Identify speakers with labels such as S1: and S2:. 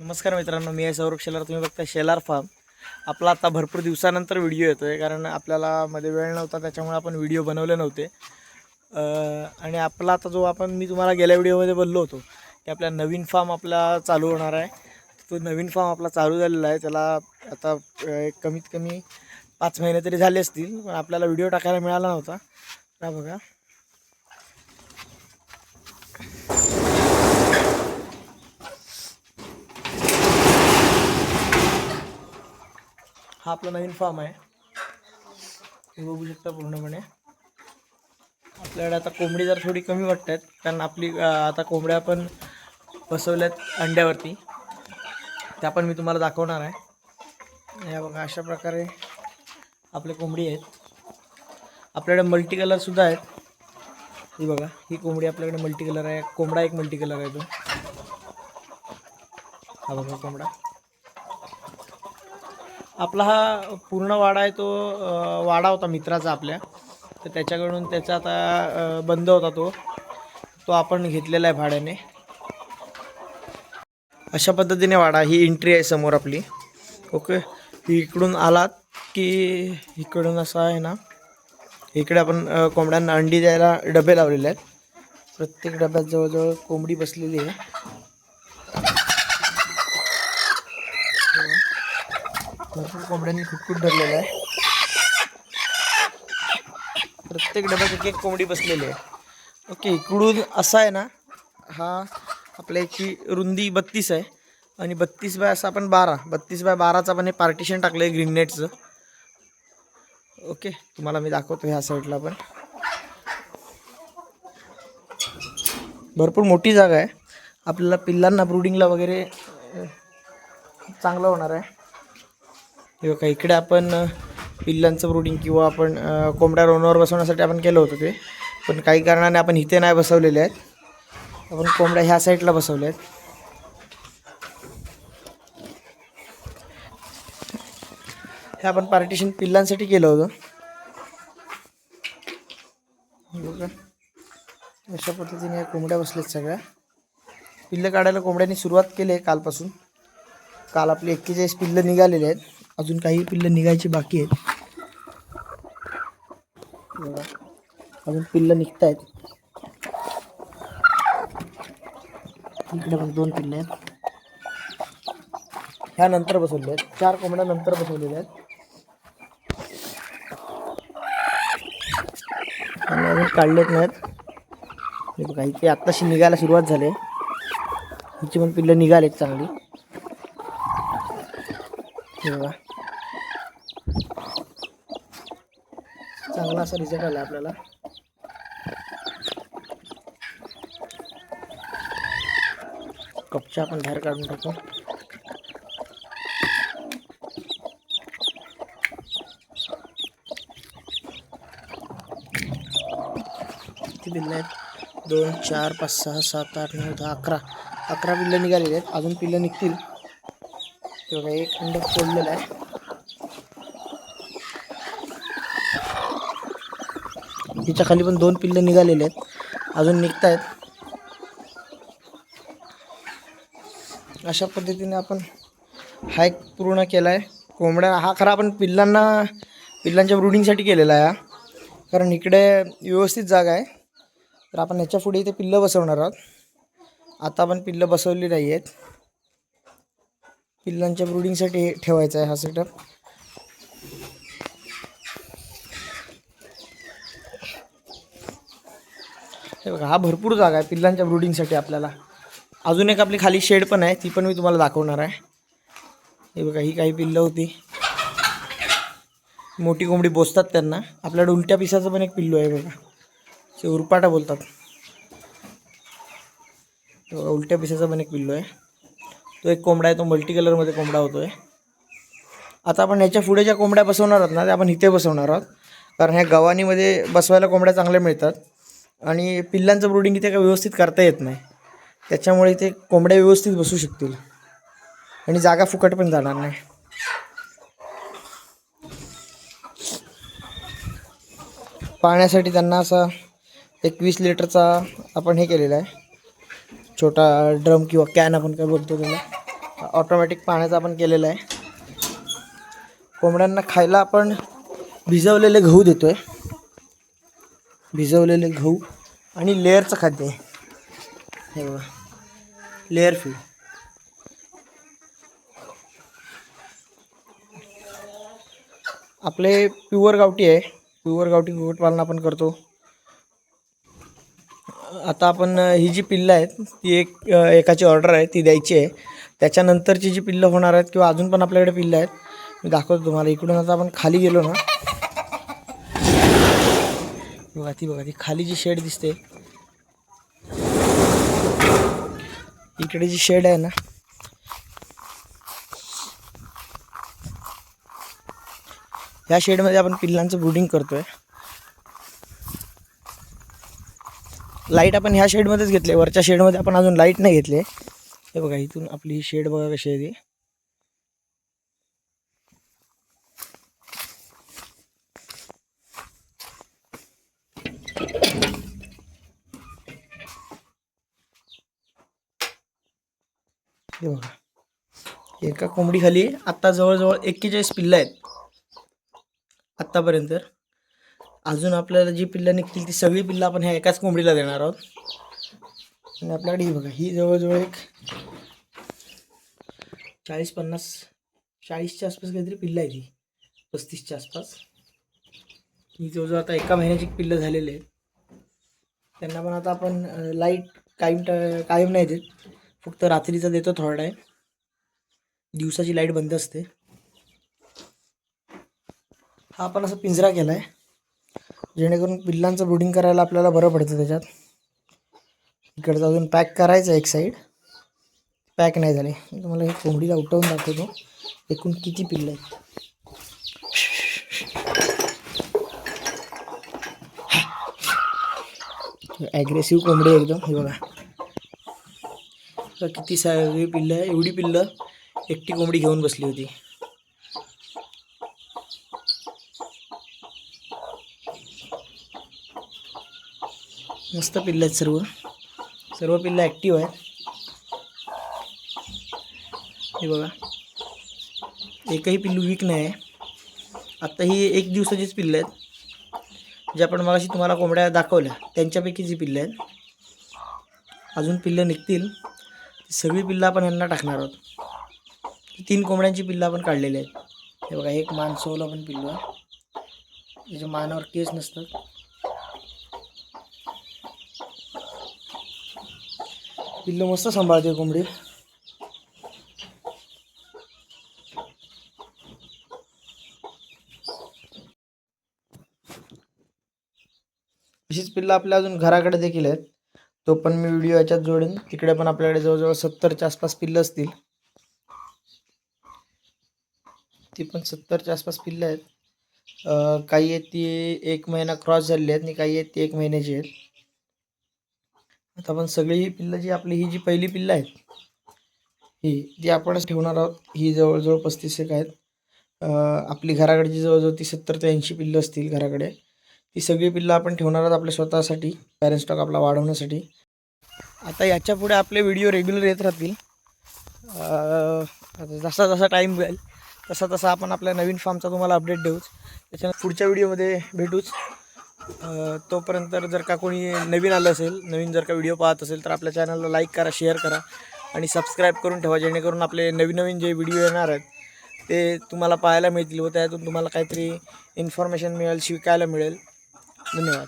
S1: नमस्कार मित्रांनो मी आहे सौरभ शेलार. तुम्ही बघता शेलार फार्म. आपला आता भरपूर दिवसानंतर व्हिडिओ येतो आहे कारण आपल्याला मध्ये वेळ नव्हता त्याच्यामुळे आपण व्हिडिओ बनवले नव्हते. आणि आपला आता जो आपण मी तुम्हाला गेल्या व्हिडिओमध्ये बोललो होतो की आपला नवीन फार्म आपला चालू होणार आहे. तो नवीन फार्म आपला चालू झालेला आहे. त्याला आता एक कमीत कमी पाच महिने तरी झाले असतील पण आपल्याला व्हिडिओ टाकायला मिळाला नव्हता. हा बघा. हा आपला नवीन फार्म आहे. हे बघू शकता पूर्णपणे. आपल्याकडे आता कोंबडी जर थोडी कमी वाटत आहेत कारण आपली आता कोंबड्या पण बसवल्यात अंड्यावरती. त्या पण मी तुम्हाला दाखवणार आहे. या बघा अशा प्रकारे आपले कोंबडी आहेत. आपल्याकडे मल्टी कलरसुद्धा आहेत. ही बघा ही कोंबडी आपल्याकडे मल्टी कलर आहे. कोंबडा एक मल्टी कलर आहे तो. हा बघा कोंबडा. आपला हा पूर्ण वाडा आहे तो वाडा होता मित्राचा आपल्या. तर त्याच्याकडून त्याचा आता बंद होता तो. तो आपण घेतलेला आहे भाड्याने. अशा पद्धतीने वाडा ही एंट्री आहे समोर आपली. ओके? ही इकडून आलात की इकडून असं आहे ना इकडे आपण कोंबड्यांना अंडी द्यायला डबे लावलेले आहेत. प्रत्येक डब्यात जवळजवळ कोंबडी बसलेली आहे. भरपूर कोंबड्यांनी खुटखुट धरलेला आहे. प्रत्येक डब्यात एक एक कोंबडी बसलेली आहे. ओके इकडून असा आहे ना हा आपल्या याची रुंदी बत्तीस आहे आणि बत्तीस बाय असं आपण बारा बत्तीस बाय बाराचं आपण हे पार्टिशन टाकलं आहे ग्रीन नेटचं ओके तुम्हाला मी दाखवतो ह्या साईडला पण. भरपूर मोठी जागा आहे. आपल्याला पिल्लांना ब्रुडिंगला वगैरे चांगलं होणार आहे. हे बघा इकडे आपण पिल्लांचं ब्रुडिंग किंवा आपण कोंबड्या रोनावर बसवण्यासाठी आपण केलं होतं ते. पण काही कारणाने आपण इथे नाही बसवलेले आहेत. आपण कोंबड्या ह्या साईडला बसवल्या आहेत हे आपण पार्टिशन पिल्लांसाठी केलं होतं. बघा अशा पद्धतीने या कोंबड्या बसल्यात सगळ्या. पिल्लं काढायला कोंबड्यांनी सुरुवात केली आहे कालपासून. काल आपले एक्केचाळीस पिल्लं निघालेले आहेत. अजून काही पिल्लं निघायची बाकी आहेत. अजून पिल्लं निघत आहेत इकडे पण दोन पिल्ले आहेत. ह्या नंतर बसवले आहेत. चार कोंबड्या नंतर बसवलेल्या आहेत. आणि अजून काढलेत नाहीत. बघा इथे आत्ताशी निघायला सुरुवात झाली आहे. हिची पण पिल्लं निघालेत चांगली. हे चांगला असा रिझल्ट आला आपल्याला. कपच्या आपण बाहेर काढून टाकू. किती बिल्लं आहेत? दोन चार पाच सहा सात आठ नऊ दहा अकरा. अकरा पिल्लं निघालेली आहेत. अजून पिल्लं निघतील. बघा एक अंड फोडलेलं आहे. तिच्या खाली पण दोन पिल्ले निघालेले आहेत. अजून निघत आहेत अशा पद्धतीने आपण हा एक पूर्ण केला आहे कोंबड्या हा खरा आपण पिल्लांना पिल्लांच्या ब्रुडिंगसाठी केलेला आहे हा. कारण इकडे व्यवस्थित जागा आहे. तर आपण ह्याच्या पुढे इथे पिल्लं बसवणार आहोत. आता आपण पिल्लं बसवली नाही आहेत पिल्लांच्या ब्रुडिंगसाठी ठेवायचा आहे हा सेटअप हे बघा हा भरपूर जागा आहे पिल्लांच्या ब्रुडिंगसाठी आपल्याला. अजून एक आपली खाली शेड पण आहे ती पण मी तुम्हाला दाखवणार आहे. हे बघा ही काही पिल्लं होती. मोठी कोंबडी बोसतात त्यांना. आपल्याकडे उलट्या पिसाचं पण एक पिल्लू आहे बघा. ते उरपाटा बोलतात. बघा उलट्या पिसाचा पण एक पिल्लू आहे. तो एक कोंबडा आहे तो मल्टी कलरमध्ये कोंबडा होतो आहे आता आपण ह्याच्या पुढे ज्या कोंबड्या बसवणार आहोत ना त्या आपण इथे बसवणार आहोत. कारण ह्या गव्हाणीमध्ये बसवायला कोंबड्या चांगल्या मिळतात. आणि पिल्लांचं ब्रुडिंग इथे काय व्यवस्थित करता येत नाही. त्याच्यामुळे इथे कोंबड्या व्यवस्थित बसू शकतील. आणि जागा फुकट पण जाणार नाही. पाण्यासाठी त्यांना असा एकवीस लिटरचा आपण हे केलेला आहे. छोटा ड्रम किंवा कॅन आपण काय बोलतो त्याला. ऑटोमॅटिक पाण्याचा आपण केलेला आहे. कोंबड्यांना खायला आपण भिजवलेले गहू देतो आहे भिजवलेले गहू आणि लेअरचं खाद्य आहे. हे बघा. Layer feed. आपले प्युअर गावठी आहे. प्युअर गावठी कुक्कुटपालन आपण करतो. आता आपण ही जी पिल्लं आहेत ती एक एकाची ऑर्डर आहे ती द्यायची आहे. त्याच्यानंतरची जी पिल्लं होणार आहेत किंवा अजून पण आपल्याकडे पिल्लं आहेत मी दाखवतो तुम्हाला. इकडून आता आपण खाली गेलो ना. बघा ती बघा ती खाली जी शेड दिसते. इकडे जी शेड आहे ना ह्या शेडमध्ये आपण पिल्लांचं ब्रुडिंग आहे लाइट आपण ह्या शेडमध्येच घेतले वरच्या शेडमध्ये आपण अजून लाइट नाही घेतले हे बघा इथून आपली ही शेड बघा कशी आहे ती. हे बघा. एका कोंबडीखाली आत्ता जवळजवळ एक्केचाळीस पिल्लं आहेत. आत्तापर्यंत. अजून आपल्याला जी पिल्लं निघतील ती सगळी पिल्लं आपण ह्या एकाच कोंबडीला देणार आहोत. आणि आपल्याकडे ही बघा ही जवळजवळ एक चाळीस पन्नास चाळीसच्या आसपास काहीतरी पिल्लं आहे ती पस्तीसच्या आसपास. ही जवळजवळ आता एका महिन्याची पिल्लं झालेली आहेत. त्यांना पण आता आपण लाइट कायम ट- कायम नाही देत. फक्त रात्रीचा देतो थोडा टाईम दिवसाची लाइट बंद असते. हा आपण असा पिंजरा केला आहे जेणेकरून पिल्लांचं ब्रुडिंग करायला आपल्याला बरं पडतं त्याच्यात. इकडचं अजून पॅक करायचं एक साईड पॅक नाही झाले. मी तुम्हाला हे कोंबडीला उठवून दाखवतो. एकूण किती पिल्लं आहेत? ॲग्रेसिव्ह कोंबडी एकदम. हे बघा. किती सगळी पिल्लं आहे. एवढी पिल्लं एकटी कोंबडी घेऊन बसली होती. मस्त पिल्लं आहेत सर्व. सर्व पिल्लं ॲक्टिव्ह आहेत. हे बघा. एकही पिल्लू वीक नाही आहे. आत्ता ही एक दिवसाचीच पिल्लं आहेत. जे आपण मगाशी तुम्हाला कोंबड्या दाखवल्या त्यांच्यापैकी जी पिल्लं आहेत. अजून पिल्लं निघतील. सगळी पिल्लं आपण यांना टाकणार आहोत. तीन कोंबड्यांची पिल्लं आपण काढलेली आहेत. हे बघा एक मानसोला पण पिल्लू आहे. त्याच्या मानावर केस नसतात. पिल्लं मस्त सांभाळते कोंबडी. अशीच पिल्लं आपल्या अजून घराकडे देखील आहेत. तो पण मी व्हिडिओ याच्यात जोडेन. तिकडे पण आपल्याकडे जवळजवळ सत्तरच्या आसपास पिल्लं असतील. ती पण सत्तरच्या आसपास पिल्लं आहेत. काही आहेत ती एक महिना क्रॉस झालेली आहेत आणि काही आहेत ती एक महिन्याची आहेत. आता आपण सगळी ही पिल्लं जी आपली ही जी पहिली पिल्लं आहेत ही ती आपणच ठेवणार आहोत ही जवळजवळ पस्तीस एक आहेत. आपली घराकडची जवळजवळ ती सत्तर ते ऐंशी पिल्लं असतील घराकडे. ती सगळी पिल्लं आपण ठेवणार आहोत आपल्या स्वतःसाठी पॅरेंट स्टॉक आपला वाढवण्यासाठी. आता याच्यापुढे आपले व्हिडिओ रेग्युलर येत राहतील. आता जसा जसा टाईम मिळेल तसा तसा आपण आपल्या नवीन फार्मचा तुम्हाला अपडेट देऊच. त्याच्या पुढच्या व्हिडिओमध्ये भेटूच. तोपर्यंत जर का कोणी नवीन आलं असेल नवीन जर का व्हिडिओ पाहत असेल तर आपल्या चॅनलला लाईक करा शेअर करा आणि सबस्क्राईब करून ठेवा जेणेकरून आपले नवीन नवीन जे व्हिडिओ येणार आहेत ते तुम्हाला पाहायला मिळतील व त्यातून तुम्हाला काहीतरी इन्फॉर्मेशन मिळेल शिकायला मिळेल. धन्यवाद.